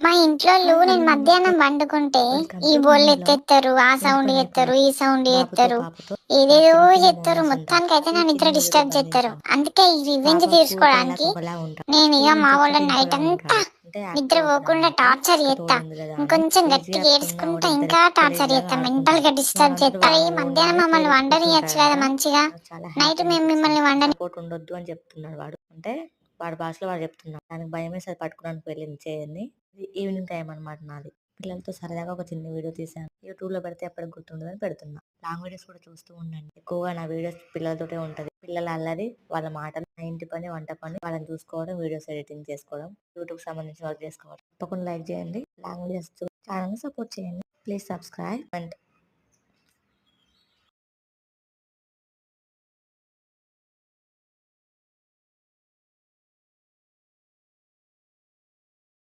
మా ఇంట్లో నేను మధ్యాహ్నం వండుకుంటే ఈ బోళ్ళు ఎత్తేస్తారు ఆ సౌండ్ చేస్తారు ఈ సౌండ్ చేస్తారు ఏదేదో చేస్తారు మొత్తానికి అయితే నా నిద్ర డిస్టర్బ్ చేస్తారు అందుకే ఈ రివెంజ్ తీర్చుకోవడానికి నేను ఇక మా వాళ్ళ నైట్ అంతా నిద్ర పోకుండా టార్చర్ చేస్తా ఇంకొంచెం గట్టిగా ఏడ్చుకుంటా ఇంకా టార్చర్ చేస్తా మెంటల్గా డిస్టర్బ్ చేస్తా ఈ మధ్యాహ్నం మమ్మల్ని వండనియచ్చు కదా మంచిగా. నైట్ మేము మిమ్మల్ని వండని ఉండొద్దు అని చెప్తున్నాడు వాడు. అంటే వాడి భాషలో వాడు చెప్తున్నాం దానికి భయం వేసి అది పట్టుకోవడానికి వెళ్ళింది చేయని. ఈవినింగ్ టైం అన్నమాట నాది. పిల్లలతో సరదాగా ఒక చిన్న వీడియో తీసాను యూట్యూబ్లో పెడితే ఎప్పటికి గుర్తుండదని పెడుతున్నా. లాంగ్ వీడియోస్ కూడా చూస్తూ ఉండండి. ఎక్కువగా నా వీడియోస్ పిల్లలతోటే ఉంటది. పిల్లల అల్లరి వాళ్ళ మాటలు నా ఇంటి పని వంట పని వాళ్ళని చూసుకోవడం వీడియోస్ ఎడిటింగ్ చేసుకోవడం యూట్యూబ్ సంబంధించిన వర్క్ చేసుకోవడం. తప్పకుండా లైక్ చేయండి. లాంగ్ వీడియోస్ ఛానల్ సపోర్ట్ చేయండి. Please subscribe and